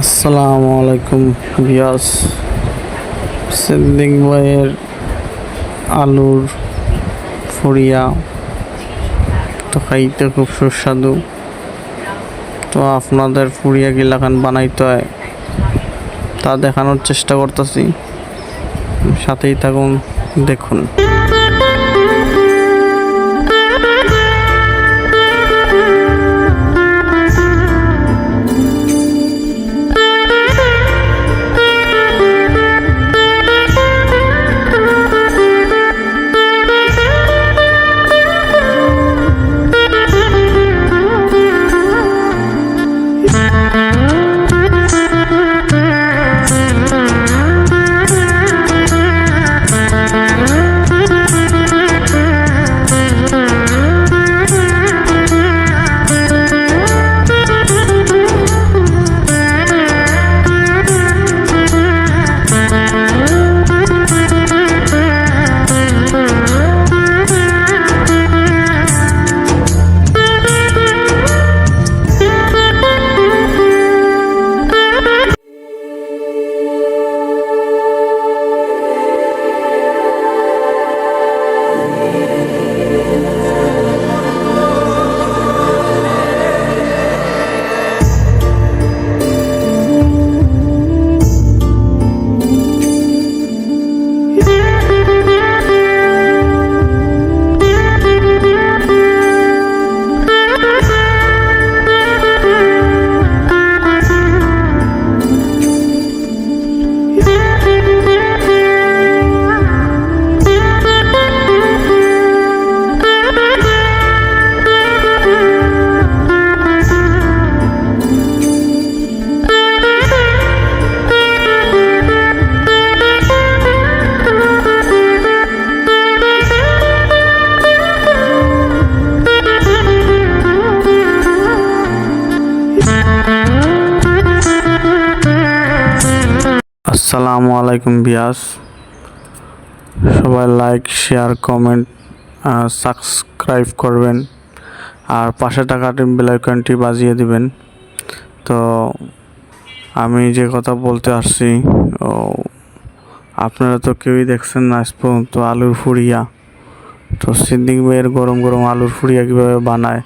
আসসালামু আলাইকুম বিয়াস সিদ্দিক ভাইয়ের আলুর ফুরিয়া। তো খাইতে খুব সুস্বাদু। তো আপনাদের ফুরিয়া গিলাখান বানাইতে হয়। তা দেখানোর চেষ্টা করতেছি। সাথেই থাকুন, দেখুন। আসসালামু আলাইকুম বিয়াস সবাই লাইক শেয়ার কমেন্ট সাবস্ক্রাইব করবেন। আর পাশে টাকাটি বেলাইকনটি বাজিয়ে দিবেন। তো আমি যে কথা বলতে আসছি, ও, আপনারা তো কেউই দেখছেন না আজ আলুর ফুরিয়া তো সিদ্দিক ভাইয়ের গরম গরম আলুর ফুরিয়া কীভাবে বানায়?